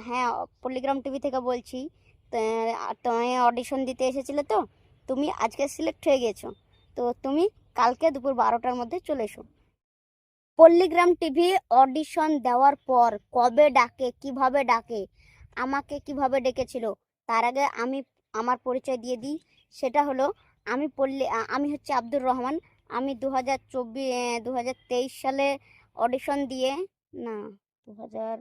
হ্যাঁ পল্লিগ্রাম টিভি থেকে বলছি। তা- তুমি অডিশন দিতে এসেছিলে তো, তুমি আজকে সিলেক্ট হয়ে গেছো। তো তুমি কালকে দুপুর বারোটার মধ্যে চলে এসো। পল্লিগ্রাম টিভি অডিশন দেওয়ার পর কবে ডাকে, কীভাবে ডাকে, আমাকে কীভাবে ডেকেছিল, তার আগে আমি আমার পরিচয় দিয়ে দিই। সেটা হলো, আমি পল্লী আমি হচ্ছে আব্দুর রহমান। আমি দু হাজার চব্বিশ দু হাজার তেইশ সালে অডিশন দিয়ে, না দু হাজার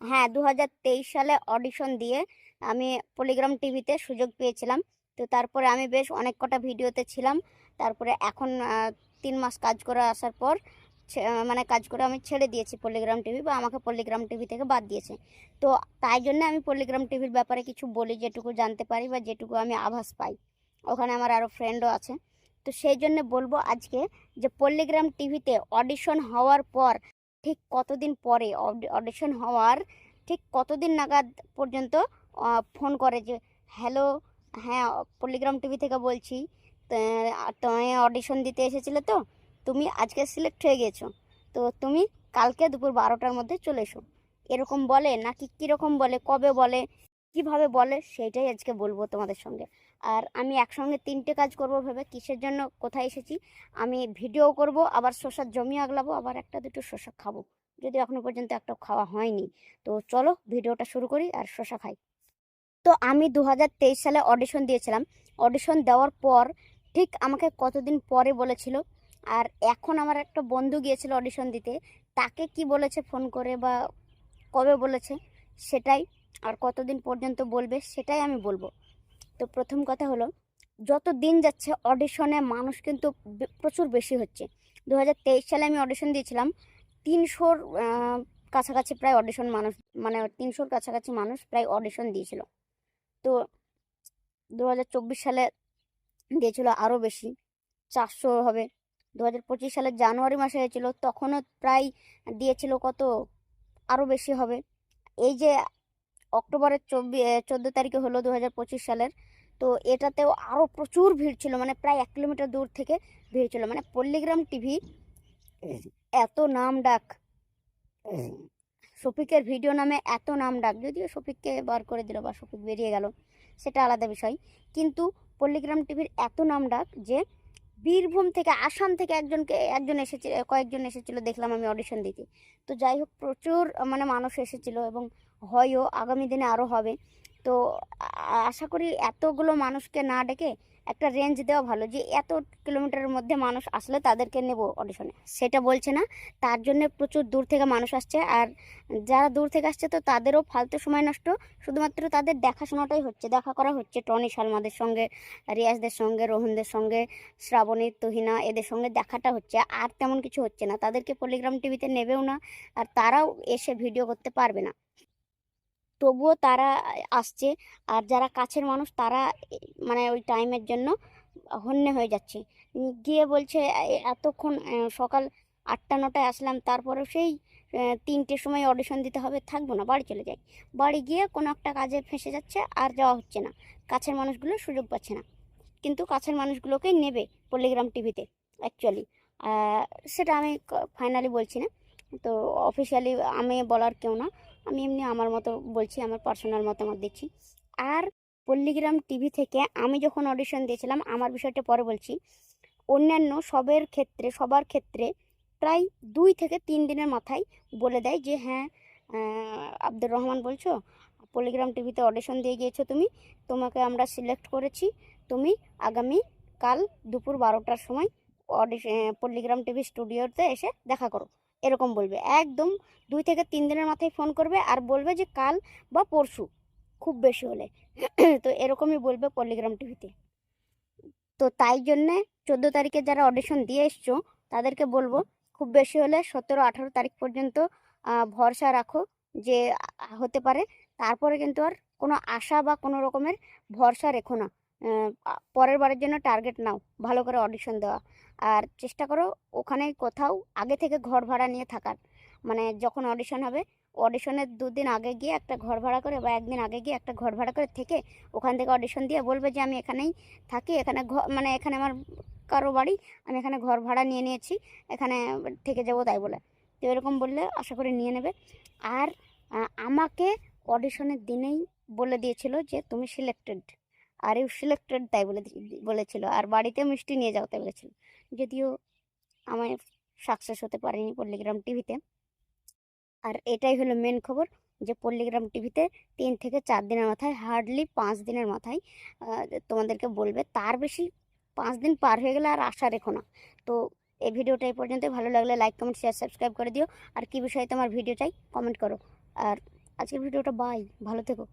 হ্যাঁ দু হাজার তেইশ সালে অডিশন দিয়ে আমি পলিগ্রাম টিভিতে সুযোগ পেয়েছিলাম। তো তারপরে আমি বেশ অনেক কটা ভিডিওতে ছিলাম। তারপরে এখন তিন মাস কাজ করে আসার পর মানে কাজ করে আমি ছেড়ে দিয়েছি পল্লিগ্রাম টিভি বা আমাকে পল্লিগ্রাম টিভি থেকে বাদ দিয়েছে। তো তাই জন্য আমি পল্লিগ্রাম টিভির ব্যাপারে কিছু বলি, যেটুকু জানতে পারি বা যেটুকু আমি আভাস পাই। ওখানে আমার আরও ফ্রেন্ডও আছে। তো সেই জন্য বলব আজকে যে পল্লিগ্রাম টিভিতে অডিশন হওয়ার পর ঠিক কতদিন পরে অডিশন হওয়ার ঠিক কতদিন নাগাদ পর্যন্ত ফোন করে যে হ্যালো হ্যাঁ পল্লিগ্রাম টিভি থেকে বলছি তুমি অডিশন দিতে এসেছিলে তো, তুমি আজকে সিলেক্ট হয়ে গেছো, তো তুমি কালকে দুপুর বারোটার মধ্যে চলে এসো। এরকম বলে নাকি কীরকম বলে, কবে বলে, কীভাবে বলে, সেইটাই আজকে বলব তোমাদের সঙ্গে। আর আমি একসঙ্গে তিনটে কাজ করব ভেবে কিসের জন্য কোথায় এসেছি, আমি ভিডিও করব, আবার শশার জমি আগলাবো, আবার একটা দুটো শসা খাব। যদি এখনও পর্যন্ত একটা খাওয়া হয়নি। তো চলো ভিডিওটা শুরু করি আর শশা খাই। তো আমি দু হাজার তেইশ সালে অডিশন দিয়েছিলাম। অডিশন দেওয়ার পর ঠিক আমাকে কতদিন পরে বলেছিল, আর এখন আমার একটা বন্ধু গিয়েছিল অডিশন দিতে, তাকে কি বলেছে ফোন করে বা কবে বলেছে সেটাই আর কতদিন পর্যন্ত বলবে সেটাই আমি বলব। তো প্রথম কথা হলো, যত দিন যাচ্ছে অডিশনে মানুষ কিন্তু প্রচুর বেশি হচ্ছে। দু হাজার তেইশ সালে আমি অডিশন দিয়েছিলাম, তিনশোর কাছাকাছি প্রায় অডিশন মানুষ মানে তিনশোর কাছাকাছি মানুষ প্রায় অডিশন দিয়েছিল। তো দু হাজার চব্বিশ সালে দিয়েছিল আরও বেশি, চারশো হবে। দু হাজার পঁচিশ সালের জানুয়ারি মাসে হয়েছিল, তখনও প্রায় দিয়েছিল কত? আরও বেশি হবে। এই যে অক্টোবরের চব্বিশ চোদ্দ তারিখে হলো দু হাজার পঁচিশ সালের তো এটাতেও আরও প্রচুর ভিড় ছিল মানে প্রায় এক কিলোমিটার দূর থেকে ভিড় ছিল। মানে পল্লিগ্রাম টিভি, এত নাম ডাক। শফিকের ভিডিও নামে এত নাম ডাক, যদিও শফিককে বার করে দিল বা শফিক বেরিয়ে গেল, সেটা আলাদা বিষয়। কিন্তু পল্লিগ্রাম টিভির এত নাম ডাক যে বীরভূম থেকে আসাম থেকে একজনকে, একজন এসেছে, কয়েকজন এসেছিল দেখলাম আমি অডিশন দিতে। তো যাই হোক, প্রচুর মানে মানুষ এসেছিল এবং হয়ও আগামী দিনে আরও হবে। তো আশা করি এতগুলো মানুষকে না ডেকে একটা রেঞ্জ দেওয়া ভালো যে এত কিলোমিটারের মধ্যে মানুষ আসলে তাদেরকে নেব অডিশনে সেটা বলছে না, তার জন্য প্রচুর দূর থেকে মানুষ আসছে আর যারা দূর থেকে আসছে তো তাদেরও ফালতু সময় নষ্ট, শুধুমাত্র তাদের দেখাশোনাটাই হচ্ছে, দেখা করা হচ্ছে টনি সালমাদের সঙ্গে, রিয়াজদের সঙ্গে, রোহনদের সঙ্গে, শ্রাবণী, তুহিনা, এদের সঙ্গে দেখাটা হচ্ছে, আর তেমন কিছু হচ্ছে না। তাদেরকে পলিগ্রাম টিভিতে নেবেও না, আর তারাও এসে ভিডিও করতে পারবে না। তবুও তারা আসছে। আর যারা কাছের মানুষ তারা মানে ওই টাইমের জন্য হন্যে হয়ে যাচ্ছে। গিয়ে বলছে এতক্ষণ সকাল আটটা, নটায় আসলাম, তারপরেও সেই তিনটের সময় অডিশন দিতে হবে, থাকব না, বাড়ি চলে যাই। বাড়ি গিয়ে কোনো একটা কাজে ফেঁসে যাচ্ছে, আর যাওয়া হচ্ছে না। কাছের মানুষগুলো সুযোগ পাচ্ছে না। কিন্তু কাছের মানুষগুলোকেই নেবে পল্লিগ্রাম টিভিতে অ্যাকচুয়ালি সেটা আমি ফাইনালি বলছি না। তো অফিসিয়ালি আমি বলার কেউ না। আমি এমনি আমার মতো বলছি, আমার পার্সোনাল মতামত দিচ্ছি। আর পল্লিগ্রাম টিভি থেকে আমি যখন অডিশন দিয়েছিলাম, আমার বিষয়টা পরে বলছি, অন্যান্য সবের ক্ষেত্রে, সবার ক্ষেত্রে প্রায় দুই থেকে তিন দিনের মাথায় বলে দেয় যে হ্যাঁ আব্দুর রহমান বলছো, পল্লিগ্রাম টিভিতে অডিশন দিয়ে গিয়েছো তুমি, তোমাকে আমরা সিলেক্ট করেছি, তুমি আগামী কাল দুপুর বারোটার সময় অডিশন পল্লিগ্রাম টিভি স্টুডিওতে এসে দেখা করো। এরকম বলবে। একদম দুই থেকে তিন দিনের মাথায় ফোন করবে আর বলবে যে কাল বা পরশু, খুব বেশি হলে। তো এরকমই বলবে পল্লিগ্রাম টিভিতে তো। তাই জন্যে চোদ্দ তারিখে যারা অডিশন দিয়ে এসছো, তাদেরকে বলব খুব বেশি হলে সতেরো, আঠারো তারিখ পর্যন্ত ভরসা রাখো যে হতে পারে। তারপরে কিন্তু আর কোনো আশা বা কোনো রকমের ভরসা রেখো না। পরের বারের জন্য টার্গেট নাও, ভালো করে অডিশন দেওয়া। আর চেষ্টা করো ওখানে কোথাও আগে থেকে ঘর ভাড়া নিয়ে থাকার। মানে যখন অডিশন হবে অডিশনের দুদিন আগে গিয়ে একটা ঘর ভাড়া করে বা একদিন আগে গিয়ে একটা ঘর ভাড়া করে থেকে ওখান থেকে অডিশন দিয়ে বলবে যে আমি এখানেই থাকি, এখানে ঘ মানে এখানে আমার কারও বাড়ি, আমি এখানে ঘর ভাড়া নিয়ে নিয়েছি, এখানে থেকে যাব তাই বলে। তো এরকম বললে আশা করি নিয়ে নেবে। আর আমাকে অডিশনের দিনেই বলে দিয়েছিল যে তুমি সিলেক্টেড আর ইউ সিলেক্টেড তাই বলে বলেছিল। আর বাড়িতে মিষ্টি নিয়ে যাও তাই বলেছিল। যদিও আমায় সাকসেস হতে পারিনি পল্লিগ্রাম টিভিতে। আর এটাই হলো মেন খবর যে পল্লিগ্রাম টিভিতে তিন থেকে চার দিনের মাথায় হার্ডলি পাঁচ দিনের মাথায় তোমাদেরকে বলবে, তার বেশি পাঁচ দিন পার হয়ে গেলে আর আশা রেখো না। তো এই ভিডিওটা এই পর্যন্ত ভালো লাগলে লাইক কমেন্ট শেয়ার সাবস্ক্রাইব করে দিও। আর কী বিষয়ে তোমার ভিডিও চাই কমেন্ট করো। আর আজকের ভিডিওটা বাই ভালো থেকো।